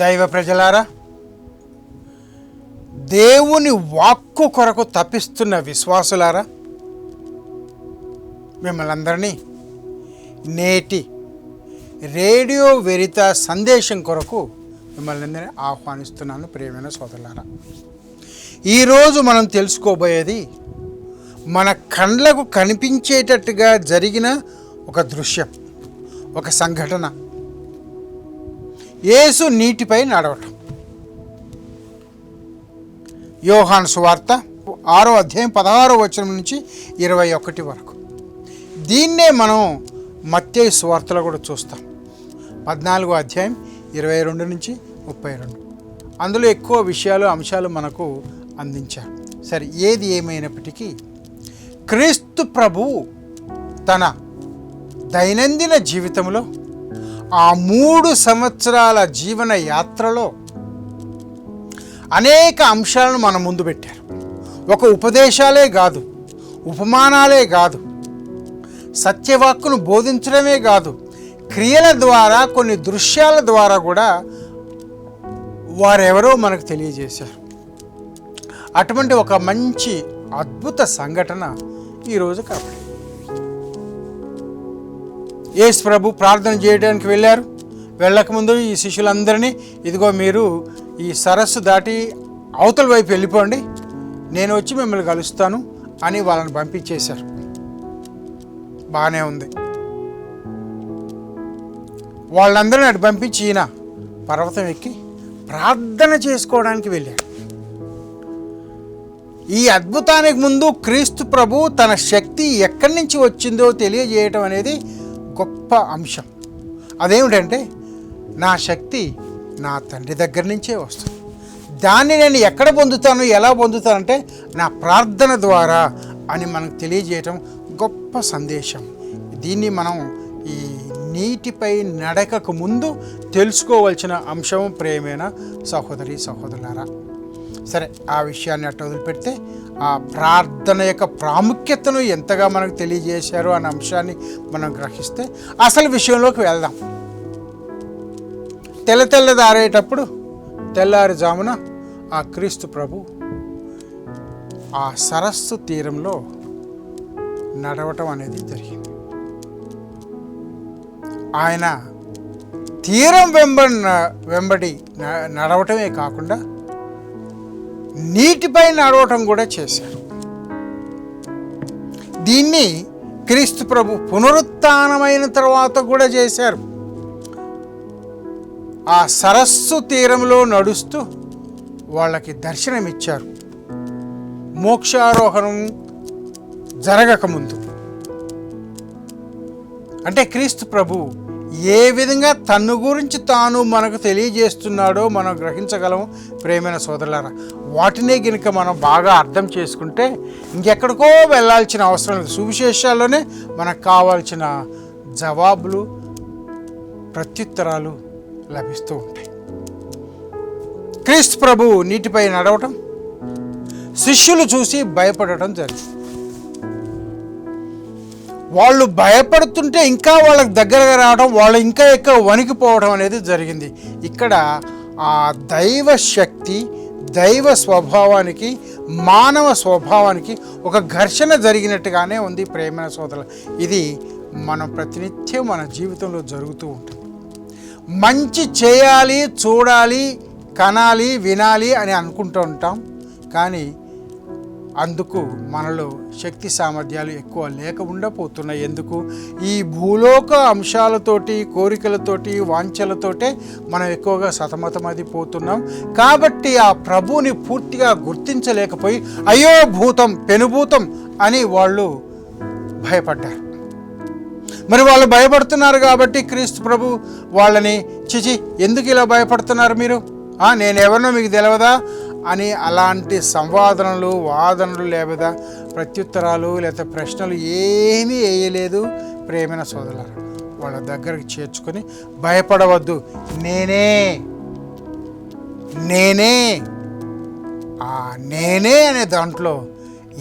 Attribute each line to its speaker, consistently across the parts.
Speaker 1: దైవ ప్రజలారా దేవుని వాక్కు కొరకు తప్పిస్తున్న విశ్వాసులారా మిమ్మల్ని అందరినీ నేటి రేడియో వెరిత సందేశం కొరకు మిమ్మల్ని అందరినీ ఆహ్వానిస్తున్నాను ప్రియమైన సోదరులారా. ఈరోజు మనం తెలుసుకోబోయేది మన కండ్లకు కనిపించేటట్టుగా జరిగిన ఒక దృశ్యం ఒక సంఘటన. యేసు నీటిపై నడవటం. యోహాన్ సువార్త ఆరో అధ్యాయం పదహారో వచనం నుంచి ఇరవై ఒకటి వరకు. దీన్నే మనం మత్తే సువార్తలో కూడా చూస్తాం. పద్నాలుగో అధ్యాయం ఇరవై రెండు నుంచి ముప్పై రెండు. అందులో ఎక్కువ విషయాలు అంశాలు మనకు అందించారు. సరే ఏది ఏమైనప్పటికీ క్రీస్తు ప్రభువు తన దైనందిన జీవితంలో ఆ మూడు సంవత్సరాల జీవన యాత్రలో అనేక అంశాలను మన ముందు పెట్టారు. ఒక ఉపదేశాలే కాదు ఉపమానాలే కాదు సత్యవాక్కును బోధించడమే కాదు క్రియల ద్వారా కొన్ని దృశ్యాల ద్వారా కూడా వారెవరో మనకు తెలియజేశారు. అటువంటి ఒక మంచి అద్భుత సంఘటన ఈరోజు కాబట్టి యేసు ప్రభు ప్రార్థన చేయడానికి వెళ్ళారు. వెళ్ళకముందు ఈ శిష్యులందరినీ ఇదిగో మీరు ఈ సరస్సు దాటి అవతల వైపు వెళ్ళిపోండి. నేను వచ్చి మిమ్మల్ని కలుస్తాను అని వాళ్ళని పంపించేశారు. బాగానే ఉంది. వాళ్ళందరిని అటు పంపించి ఈయన పర్వతం ఎక్కి ప్రార్థన చేసుకోవడానికి వెళ్ళాడు. ఈ అద్భుతానికి ముందు క్రీస్తు ప్రభు తన శక్తి ఎక్కడి నుంచి వచ్చిందో తెలియజేయటం అనేది గొప్ప అంశం. అదేమిటంటే నా శక్తి నా తండ్రి దగ్గర నుంచే వస్తుంది. దాన్ని నేను ఎక్కడ పొందుతాను ఎలా పొందుతానంటే నా ప్రార్థన ద్వారా అని మనకు తెలియజేయటం గొప్ప సందేశం. దీన్ని మనం ఈ నీటిపై నడకకు ముందు తెలుసుకోవలసిన అంశం ప్రేమైన సహోదరి సహోదరులారా. సరే ఆ విషయాన్ని అట్ట వదిలిపెడితే ఆ ప్రార్థన యొక్క ప్రాముఖ్యతను ఎంతగా మనకు తెలియజేశారు అనే అంశాన్ని మనం గ్రహిస్తే అసలు విషయంలోకి వెళ్దాం. తెల్ల తెల్లదారేటప్పుడు తెల్లారుజామున ఆ క్రీస్తు ప్రభు ఆ సరస్సు తీరంలో నడవటం అనేది జరిగింది. ఆయన తీరం వెంబడి వెంబడి న- నడవటమే కాకుండా నీటిపై నడవటం కూడా చేశారు దీన్ని క్రీస్తు ప్రభు పునరుత్నమైన తర్వాత కూడా చేశారు. ఆ సరస్సు తీరంలో నడుస్తూ వాళ్ళకి దర్శనమిచ్చారు. మోక్షారోహణం జరగకముందు అంటే క్రీస్తు ప్రభు ఏ విధంగా తన్ను గురించి తాను మనకు తెలియజేస్తున్నాడో మనం గ్రహించగలం ప్రేమైన సోదరులారా వాటినే గనుక మనం బాగా అర్థం చేసుకుంటే ఇంకెక్కడికో వెళ్ళాల్సిన అవసరం లేదు. సువిశేషాల్లోనే మనకు కావాల్సిన జవాబులు ప్రత్యుత్తరాలు లభిస్తూ ఉంటాయి. క్రీస్తు ప్రభు నీటిపై నడవటం శిష్యులు చూసి భయపడటం జరిగింది వాళ్ళు భయపడుతుంటే ఇంకా వాళ్ళకి దగ్గరగా రావడం వాళ్ళు ఇంకా ఎక్కువ వణికిపోవడం అనేది జరిగింది. ఇక్కడ ఆ దైవ శక్తి దైవ స్వభావానికి మానవ స్వభావానికి ఒక ఘర్షణ జరిగినట్టుగానే ఉంది ప్రేమ సోదరులు. ఇది మనం ప్రతినిత్యం మన జీవితంలో జరుగుతూ ఉంటుంది. మంచి చేయాలి చూడాలి కనాలి వినాలి అని అనుకుంటూ ఉంటాం. కానీ అందుకు మనలో శక్తి సామర్థ్యాలు ఎక్కువ లేక ఉండపోతున్నాయి ఎందుకు? ఈ భూలోక అంశాలతోటి కోరికలతోటి వాంఛలతోటే మనం ఎక్కువగా సతమతమదిపోతున్నాం కాబట్టి ఆ ప్రభువుని పూర్తిగా గుర్తించలేకపోయి అయ్యో భూతం పెనుభూతం అని వాళ్ళు భయపడ్డారు. మరి వాళ్ళు భయపడుతున్నారు కాబట్టి క్రీస్తు ప్రభు వాళ్ళని చిచి ఎందుకు ఇలా భయపడుతున్నారు మీరు? నేను ఎవరినో మీకు తెలియదా అని అలాంటి సంవాదనలు వాదనలు లేదా ప్రత్యుత్తరాలు లేదా ప్రశ్నలు ఏమీ వేయలేదు. ప్రేమైన సోదరులారా వాళ్ళ దగ్గరికి చేర్చుకొని భయపడవద్దు. నేనే నేనే ఆ నేనే అనే దాంట్లో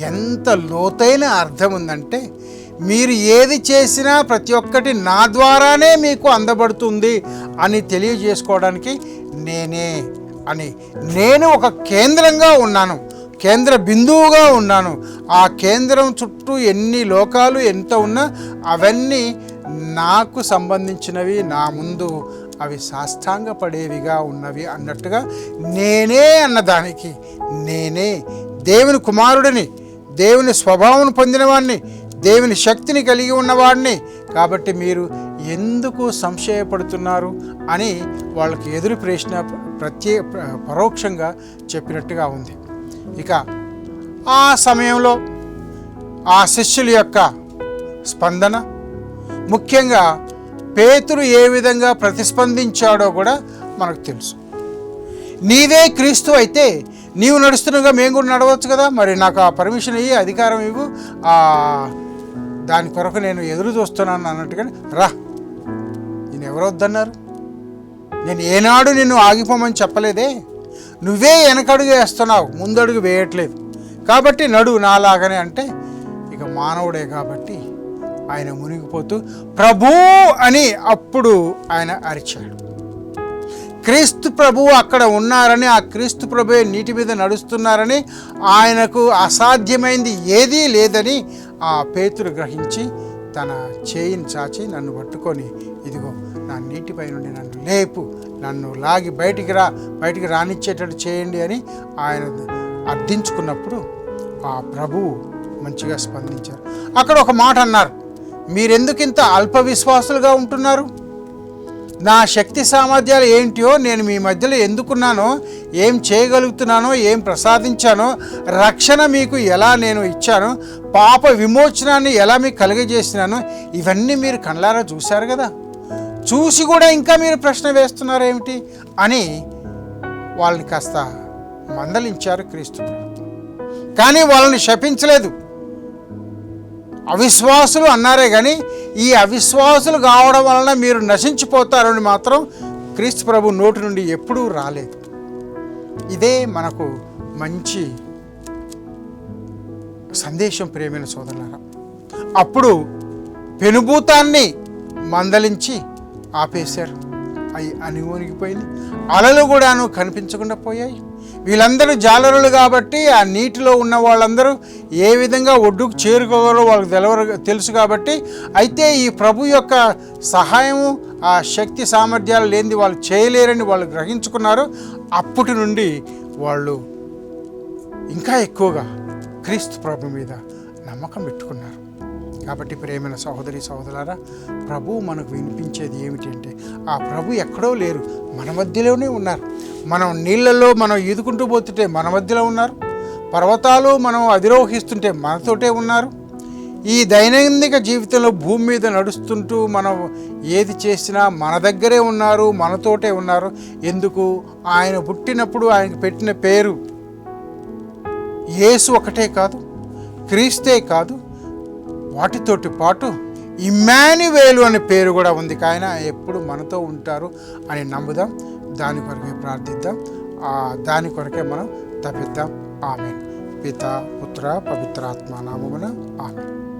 Speaker 1: ఎంత లోతైన అర్థం ఉందంటే మీరు ఏది చేసినా ప్రతి ఒక్కటి నా ద్వారానే మీకు అందబడుతుంది అని తెలియజేసుకోవడానికి నేనే. అని నేను ఒక కేంద్రంగా ఉన్నాను కేంద్ర బిందువుగా ఉన్నాను. ఆ కేంద్రం చుట్టూ ఎన్ని లోకాలు ఎంత ఉన్నా అవన్నీ నాకు సంబంధించినవి నా ముందు అవి సాష్టాంగపడేవిగా ఉన్నవి అన్నట్టుగా నేనే అన్నదానికి నేనే దేవుని కుమారుడిని దేవుని స్వభావం పొందినవాడిని దేవుని శక్తిని కలిగి ఉన్నవాడిని కాబట్టి మీరు ఎందుకు సంశయపడుతున్నారు అని వాళ్ళకి ఎదురు ప్రశ్న ప్రత్యే పరోక్షంగా చెప్పినట్టుగా ఉంది. ఇక ఆ సమయంలో ఆ శిష్యుల యొక్క స్పందన ముఖ్యంగా పేతురు ఏ విధంగా ప్రతిస్పందించాడో కూడా మనకు తెలుసు. నీవే క్రీస్తు అయితే నీవు నడుస్తున్నగా మేము కూడా నడవచ్చు కదా? మరి నాకు ఆ పర్మిషన్ ఇయ్యి అధికారం ఇవ్వు. దాని కొరకు నేను ఎదురు చూస్తున్నాను అన్నట్టుగా రా. ఎవరొద్దన్నారు? నేను ఏనాడు నిన్ను ఆగిపోమని చెప్పలేదే. నువ్వే వెనకడుగు వేస్తున్నావు ముందడుగు వేయట్లేదు. కాబట్టి నడువు నాలాగనే అంటే ఇక మానవుడే కాబట్టి ఆయన మునిగిపోతూ ప్రభూ అని అప్పుడు ఆయన అరిచాడు. క్రీస్తు ప్రభువు అక్కడ ఉన్నారని ఆ క్రీస్తు ప్రభువే నీటి మీద నడుస్తున్నారని ఆయనకు అసాధ్యమైంది ఏదీ లేదని ఆ పేతురు గ్రహించి తన చేయిని చాచి నన్ను పట్టుకొని ఇదిగో నా నీటిపై నుండి నన్ను లేపు నన్ను లాగి బయటికి రా బయటికి రానిచ్చేటట్టు చేయండి అని ఆయన అర్థించుకున్నప్పుడు ఆ ప్రభువు మంచిగా స్పందించారు. అక్కడ ఒక మాట అన్నారు మీరెందుకు ఇంత అల్ప విశ్వాసులుగా ఉంటున్నారు? నా శక్తి సామర్థ్యాలు ఏంటియో నేను మీ మధ్యలో ఎందుకున్నానో ఏం చేయగలుగుతున్నానో ఏం ప్రసాదించానో రక్షణ మీకు ఎలా నేను ఇచ్చానో పాప విమోచనాన్ని ఎలా మీకు కలుగజేసినానో ఇవన్నీ మీరు కళ్ళారా చూశారు కదా? చూసి కూడా ఇంకా మీరు ప్రశ్న వేస్తున్నారు ఏమిటి అని వాళ్ళని కాస్త మందలించారు క్రీస్తు ప్రభు. కానీ వాళ్ళని శపించలేదు. అవిశ్వాసులు అన్నారే కానీ ఈ అవిశ్వాసులు కావడం వలన మీరు నశించిపోతారని మాత్రం క్రీస్తు ప్రభు నోటి నుండి ఎప్పుడూ రాలేదు. ఇదే మనకు మంచి సందేశం ప్రేమైన సోదరులారా. అప్పుడు పెనుభూతాన్ని మందలించి ఆపేశారు. అవి అణివొనిగిపోయింది అలలు కూడాను కనిపించకుండా పోయాయి. వీళ్ళందరూ జాలరులు కాబట్టి ఆ నీటిలో ఉన్న వాళ్ళందరూ ఏ విధంగా ఒడ్డుకు చేరుకోగలరో వాళ్ళకి తెలవరు తెలుసు కాబట్టి అయితే ఈ ప్రభు యొక్క సహాయము ఆ శక్తి సామర్థ్యాలు లేనిది వాళ్ళు చేయలేరని వాళ్ళు గ్రహించుకున్నారు. అప్పటి నుండి వాళ్ళు ఇంకా ఎక్కువగా క్రీస్తు ప్రభు మీద నమ్మకం పెట్టుకున్నారు. కాబట్టి ప్రేమైన సహోదరి సహోదరులారా ప్రభు మనకు వినిపించేది ఏమిటంటే ఆ ప్రభు ఎక్కడో లేరు మన మధ్యలోనే ఉన్నారు. మనం నీళ్ళల్లో మనం ఈదుకుంటూ పోతుంటే మన మధ్యలో ఉన్నారు. పర్వతాలు మనం అధిరోహిస్తుంటే మనతోటే ఉన్నారు. ఈ దైనందిక జీవితంలో భూమి మీద నడుస్తుంటూ మనం ఏది చేసినా మన దగ్గరే ఉన్నారు మనతోటే ఉన్నారు. ఎందుకు? ఆయన పుట్టినప్పుడు ఆయనకు పెట్టిన పేరు యేసు ఒకటే కాదు క్రీస్తే కాదు వాటితోటి పాటు ఇమ్మాన్యువేలు అనే పేరు కూడా ఉంది. ఆయన ఎప్పుడు మనతో ఉంటారు అని నమ్ముదాం. దాని కొరకే ప్రార్థిద్దాం. ఆ దాని కొరకే మనం తప్పిద్దాం ఆమె పిత పుత్ర పవిత్రాత్మ నామమున ఆమె